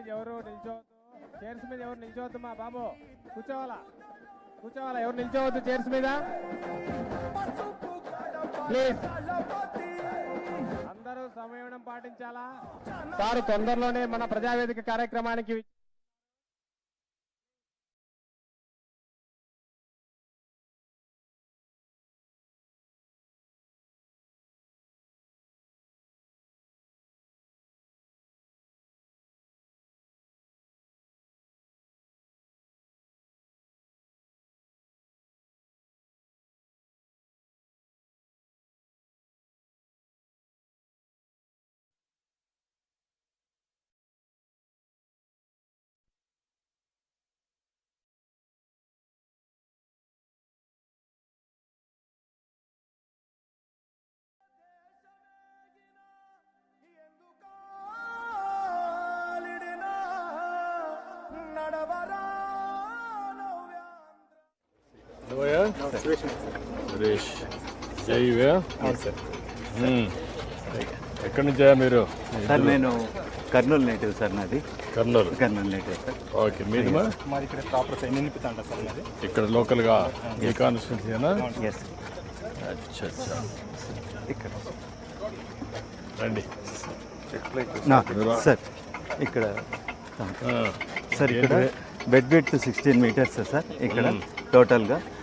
మీద ఎవరు నిల్చోవద్దు. చైర్స్ మీద ఎవరు నిల్చోవద్దు మా బాబు. కూర్చోవాలా? కూర్చోవాలా? ఎవరు నిల్చోవద్దు చైర్స్ మీద? ప్లీజ్. అందరూ సంయమనం పాటించాలా? సార్ తొందరలోనే మన ప్రజావేదిక కార్యక్రమానికి మ్మ్. ఎక్కడి నుంచా మీరు? సార్ నేను కర్నూలు నేటివ్ సార్ నాది. Kurnool? Kurnool native sir. Okay మీది మా? మాది ఇక్కడ ప్రాపర్ సైడ్ నిలిపితాంట సార్ మాది. ఇక్కడ లోకల్గా ఈ కాన్స్టిట్యూన్సీనా ఎస్ అచ్చా అచ్చా ఇక్కడ. రండి. సార్ ఇక్కడ. ఆ, సార్ ఇక్కడ bed width sixteen metres sir. ఇక్కడ టోటల్గా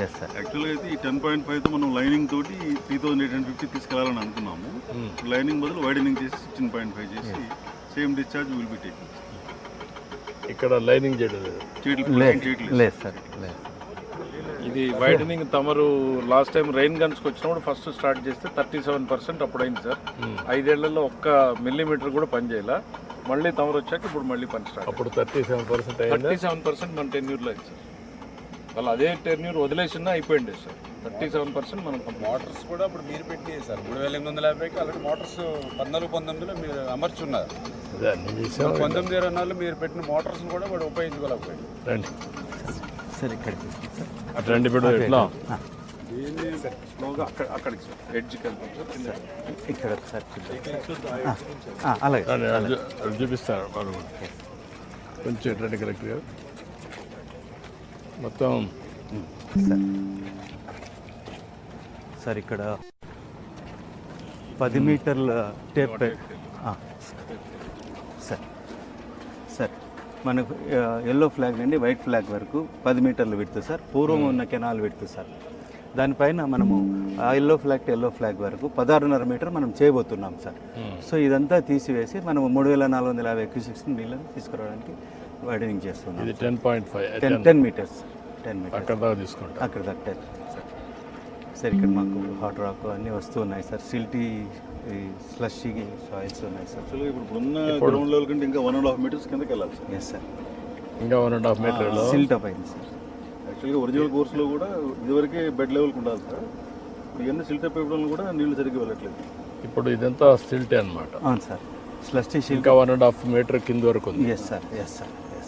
ఎస్ సార్ యాక్చువల్గా అయితే ఈ టెన్ పాయింట్ ఫైవ్తో మనం లైనింగ్ తోటి three thousand eight hundred fifty తీసుకెళ్ళాలని అనుకున్నాము. లైనింగ్ బదులు వైడనింగ్ చేసి సిక్స్టీన్ పాయింట్ ఫైవ్ చేసి same discharge will be taking ఇక్కడ లైనింగ్ చేయడం లేదు. లేదు సార్ లేదు ఇది వైడనింగ్ తమరు లాస్ట్ టైం రైన్ గన్స్కి వచ్చినప్పుడు ఫస్ట్ స్టార్ట్ చేస్తే థర్టీ సెవెన్ పర్సెంట్ అప్పుడు అయింది సార్ ఐదేళ్ళలో ఒక్క మిల్లీమీటర్ కూడా పని చేయాల మళ్ళీ తమరు వచ్చాక ఇప్పుడు మళ్ళీ పని స్టార్ట్ అప్పుడు thirty seven percent thirty seven percent మన టెన్యూర్లో అయింది సార్ వాళ్ళు అదే టెన్యూర్ వదిలేసినా అయిపోయింది సార్. థర్టీ సెవెన్ పర్సెంట్ మనం మోటార్స్ కూడా ఇప్పుడు మీరు పెట్టి సార్. మూడు వేల ఎనిమిది వందల యాభైకి ఆల్రెడీ మోటార్స్ పద్నాలుగు పంతొమ్మిదిలో మీరు అమర్చున్నారు పంతొమ్మిది ఇరవై నాలుగులో మీరు పెట్టిన మోటార్స్ కూడా వాడు ఉపయోగించుకోలేకపోయింది రండి. సార్ ఇక్కడికి సార్. అటు రండి ఇప్పుడు ఎట్లా? స్లోగా అక్కడ అక్కడికి సార్. ఎడ్జ్కి వెళ్తాం సార్ కింద. ఇక్కడ సార్ చూద్దాం. ఆ, ఆ, అలాగే. రండి, అటు చూ- అటు చూపిస్తాను మనం కొంచెం రండి కరెక్ట్ గారు మొత్తం. సార్ సార్ ఇక్కడ పది మీటర్ల టేప్ సార్. సార్ మనకు ఎల్లో ఫ్లాగ్ నుండి వైట్ ఫ్లాగ్ వరకు పది మీటర్లు విడుతు సార్. పూర్వం ఉన్న కెనాల్ విడుతు సార్. దానిపైన మనము ఆ yellow flag to yellow flag వరకు పదహారున్నర మీటర్ మనం చేయబోతున్నాం సార్. సో ఇదంతా తీసివేసి మనం మూడు వేల నాలుగు వందల యాభై క్యూసిక్స్ నీళ్ళని తీసుకురావడానికి వైడనింగ్ చేస్తున్నాం ఇది ten point five ten ten. Metres ten metres. అక్కడ దాకా తీసుకుంటా. అక్కడ కట్టారు సార్ సార్ ఇక్కడ మాకు హాట్ రాక్ అన్నీ వస్తూ ఉన్నాయి సార్. సిల్టీ స్లషీ సాయిల్స్ ఉన్నాయి సార్. యాక్చువల్గా ఇప్పుడు ఉన్న గ్రౌండ్ లెవెల్ కంటే ఇంకా వన్ అండ్ హాఫ్ మీటర్స్ కిందకి వెళ్ళాలి సార్. ఎస్ సార్ ఇంకా వన్ అండ్ హాఫ్ మీటర్లో సిల్ట్ అప్ అయింది సార్. యాక్చువల్గా ఒరిజినల్ కోర్సులో కూడా ఇదివరకే బెడ్ లెవెల్కి ఉండాలి సార్. ఇవన్నీ సిల్టప్ ఇవ్వడం కూడా నీళ్ళు సరిగ్గా వెళ్ళట్లేదు. ఇప్పుడు ఇదంతా స్టిల్టే అన్నమాట. అవును సార్. స్లషీ సిల్ట్ ఇంకా వన్ అండ్ హాఫ్ మీటర్ కింద వరకు ఉంది. ఎస్ సార్ ఎస్ సార్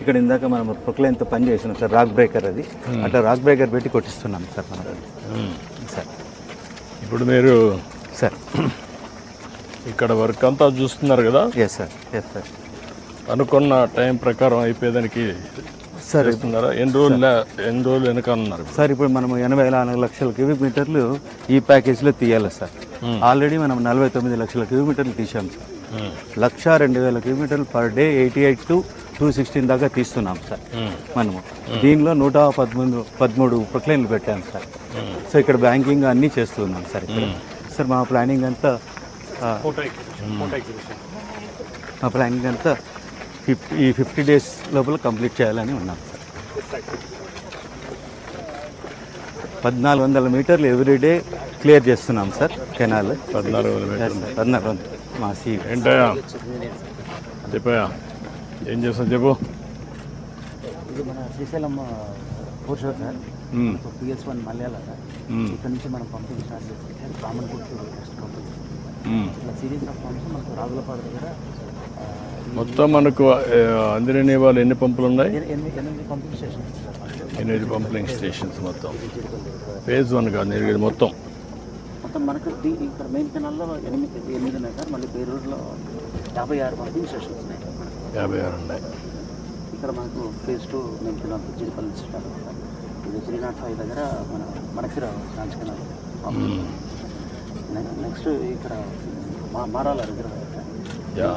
ఇక్కడ ఇందాక మనం ప్రొక్లైన్తో పని చేసినాం సార్ రాక్ బ్రేకర్ అది. అట్లా రాక్ బ్రేకర్ పెట్టి కొట్టిస్తున్నాం సార్ మనం. సార్. ఇప్పుడు మీరు సార్. ఇక్కడ వర్క్ అంతా చూస్తున్నారు కదా? ఎస్ సార్ ఎస్ సార్ అనుకున్న టైం ప్రకారం అయిపోయేదానికి సార్ ఎన్ని రోజులు ఎన్ని రోజులు వెనకాలన్నారు సార్ ఇప్పుడు మనం ఎనభై నాలుగు లక్షల క్యూబిక్ మీటర్లు ఈ ప్యాకేజీలో తీయాలి సార్. ఆల్రెడీ మనం నలభై తొమ్మిది లక్షల క్యూబిక్ మీటర్లు తీసాం సార్. లక్ష రెండు వేల కిలోమీటర్లు per day eighty eight to two sixteen దాకా తీస్తున్నాం సార్. మనము. దీనిలో నూట పదమూడు పదమూడు ప్రొక్లైన్లు పెట్టాం సార్. సో ఇక్కడ బ్యాంకింగ్ అన్నీ చేస్తున్నాం సార్ ఇక్కడ. సార్ మా ప్లానింగ్ అంతా మా ప్లానింగ్ అంతా ఫిఫ్టీ ఈ ఫిఫ్టీ డేస్ లోపల కంప్లీట్ చేయాలని ఉన్నాం సార్. పద్నాలుగు వందల మీటర్లు ఎవ్రీడే క్లియర్ చేస్తున్నాం సార్ కెనాల్. పద్నాలుగు. పద్నాలుగు వందలు. మా సీ చెప్పాయా ఏం చేస్తావు చెప్పు ఇది మన Srisailam foreshore sir. PS one మలయాళ సార్. ఇక్కడ నుంచి మనం పంపింగ్ స్టార్ట్ చేస్తాం కామన్ గుర్తు నెక్స్ట్ పంపింగ్. ఇట్లా సిరీస్ ఆఫ్ పంప్స్ మనకు రాగులపాడు దగ్గర మొత్తం మనకు అందిరని వాళ్ళు ఎన్ని పంపులు ఉన్నాయి ఎనిమిది ఎనిమిది పంపింగ్ స్టేషన్స్. ఎనిమిది మొత్తం ఫేజ్ వన్ కాదు ఇది మొత్తం మొత్తం మనకు ఇక్కడ మెయిన్ కెనాల్లో ఎనిమిది ఎనిమిది ఉన్నాయి సార్ మళ్ళీ బేరూరులో యాభై ఆరు పంపింగ్ స్టేషన్స్ ఉన్నాయి. యాభై ఆరు ఉన్నాయి. ఇక్కడ మనకు phase two canal Jeedipalli sir ఇది త్రీ నాట్ ఫైవ్ దగ్గర మన కెనాల్ నెక్స్ట్ ఇక్కడ మా మారాల రిజర్వాయర్ యా.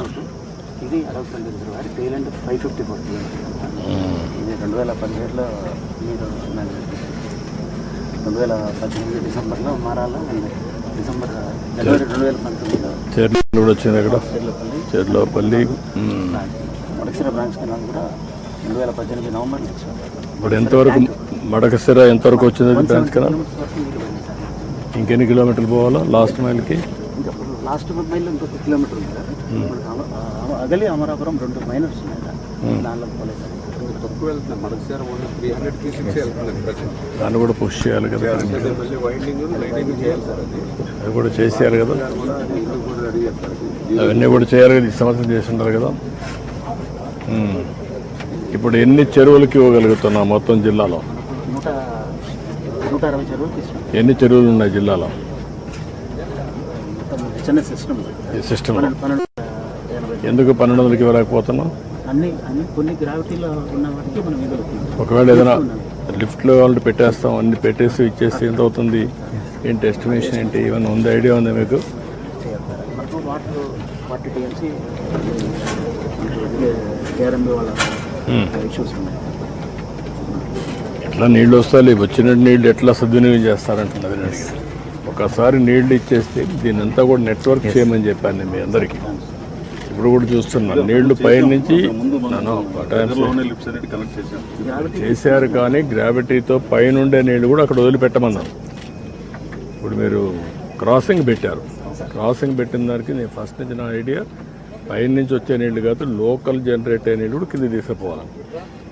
ఇది Adavupalli reservoir tail end five fifty four ఇది రెండు వేల పదిహేడులో మీరు రెండు వేల పద్దెనిమిది డిసెంబర్లో మారాల అండ్ డిసెంబర్ జనవరి రెండు వేల పంతొమ్మిదిలో. చెర్లపల్లి చెర్లోపల్లి మ్మ్. మడసిర బ్రాంచ్ కెనాల్ కూడా రెండు వేల పద్దెనిమిది నవంబర్ నుంచి ఇప్పుడు ఎంతవరకు మడకసిర ఎంతవరకు వచ్చింది బ్రాంచ్ కదా ఇంకెన్ని కిలోమీటర్లు పోవాలా? లాస్ట్ మైల్కి? ఇంకా లాస్ట్ మైల్ ఇంకొక కిలోమీటర్ ఉంది సార్. అగలి అమరాపురం రెండు మైనర్స్ ఉన్నాయి సార్. దానిలో పోలేదు దాన్ని కూడా పుష్ చేయాలి కదా. మళ్ళీ వైండింగ్ లైటింగ్ చేయాలి సార్ అది. కూడా చేసేయాలి కదా. అవన్నీ కూడా చేయాలి కదా. ఈ సంవత్సరం చేస్తున్నారు కదా. మ్మ్. ఇప్పుడు ఎన్ని చెరువులకి ఇవ్వగలుగుతున్నాం మొత్తం జిల్లాలో? ఎన్ని చెరువులు ఉన్నాయి జిల్లాలో? సిస్టమ్ ఎందుకు పన్నెండు వందలకి ఇవ్వలేకపోతున్నాం ఒకవేళ ఏదైనా లిఫ్ట్లో వాళ్ళు పెట్టేస్తాం అన్ని పెట్టేసి ఇచ్చేస్తే ఎంత అవుతుంది? ఏంటి ఎస్టిమేషన్ ఏంటి? ఏమైనా ఉంది ఐడియా ఉందా మీకు? వాటర్ కేఆర్ఎంబీ వాళ్ళ ఇష్యూస్ ఉన్నాయి. ఎట్లా నీళ్ళు వస్తాయి? వచ్చిన నీళ్ళు ఎట్లా సద్వినియోగం చేస్తారంటున్నది. ఒకసారి నీళ్ళు ఇచ్చేస్తే దీని అంతా కూడా నెట్వర్క్ చేయమని చెప్పాను నేను మీ అందరికీ. ఇప్పుడు కూడా చూస్తున్నాను నీళ్ళు కనెక్ట్ చేసాం చేశారు కానీ గ్రావిటీతో పైనుండే నీళ్ళు కూడా అక్కడ వదిలిపెట్టమన్నారు. ఇప్పుడు మీరు క్రాసింగ్ పెట్టారు. క్రాసింగ్ పెట్టిన దానికి నేను ఫస్ట్ నుంచి నా ఐడియా పైన నుంచి వచ్చే నీళ్ళు కాదు లోకల్ జనరేట్ అయ్యే నీళ్ళు కూడా కింద తీసుకుపోవాలి.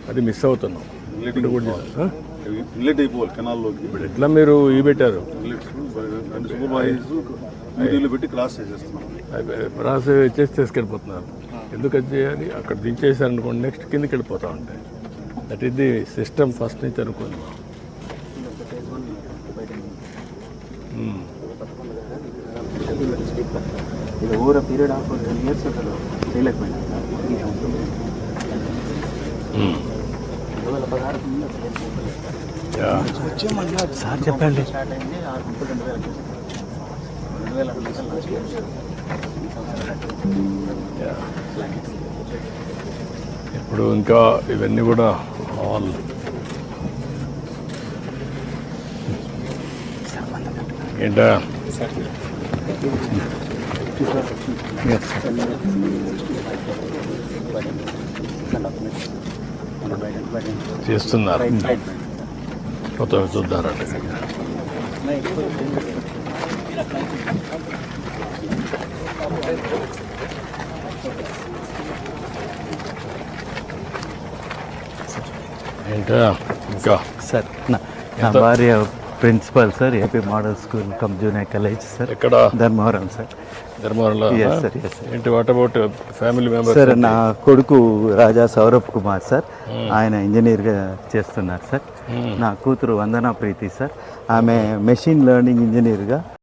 అది మిస్ అవుతున్నాం. ఇప్పుడు కూడా చేశారు. ఆ? ఇన్లెట్ అయిపోవాలి కెనాల్లోకి. ఇప్పుడు ఎట్లా మీరు ఈ పెట్టారు? పెట్టి క్రాస్ ప్రాసెస్ చేసి తీసుకెళ్ళిపోతున్నారు. ఎందుకు చేయాలి? అక్కడ దించేసారు అనుకోండి నెక్స్ట్ కిందకి వెళ్ళిపోతూ ఉంటాయి. That is the system first నుంచి అనుకుందాం ఫేజ్ ఇది over period of ten years అసలు. రెండు వేల పదహారు. యా. సార్ చెప్పండి. స్టార్ట్ అయింది ముప్పై రెండు వేల రెండు వేల లాస్ట్ ఇయర్. ఇప్పుడు ఇంకా ఇవన్నీ కూడా ఆల్ ఏంటా? చేస్తున్నారు. మొత్తం చూద్దారండి. ఏంటా? ఇంకా సార్ నా నా భార్య principal sir AP model school cum junior college sir ఎక్కడ? ధర్మవరం సార్ ధర్మవరంలో. ఏంటి వాట్ అబౌట్ ఫ్యామిలీ సార్ నా కొడుకు రాజా సౌరభ్ కుమార్ సార్ ఆయన ఇంజనీర్గా చేస్తున్నారు సార్ నా కూతురు వందనా ప్రీతి సార్ ఆమె మెషిన్ లెర్నింగ్ ఇంజనీర్గా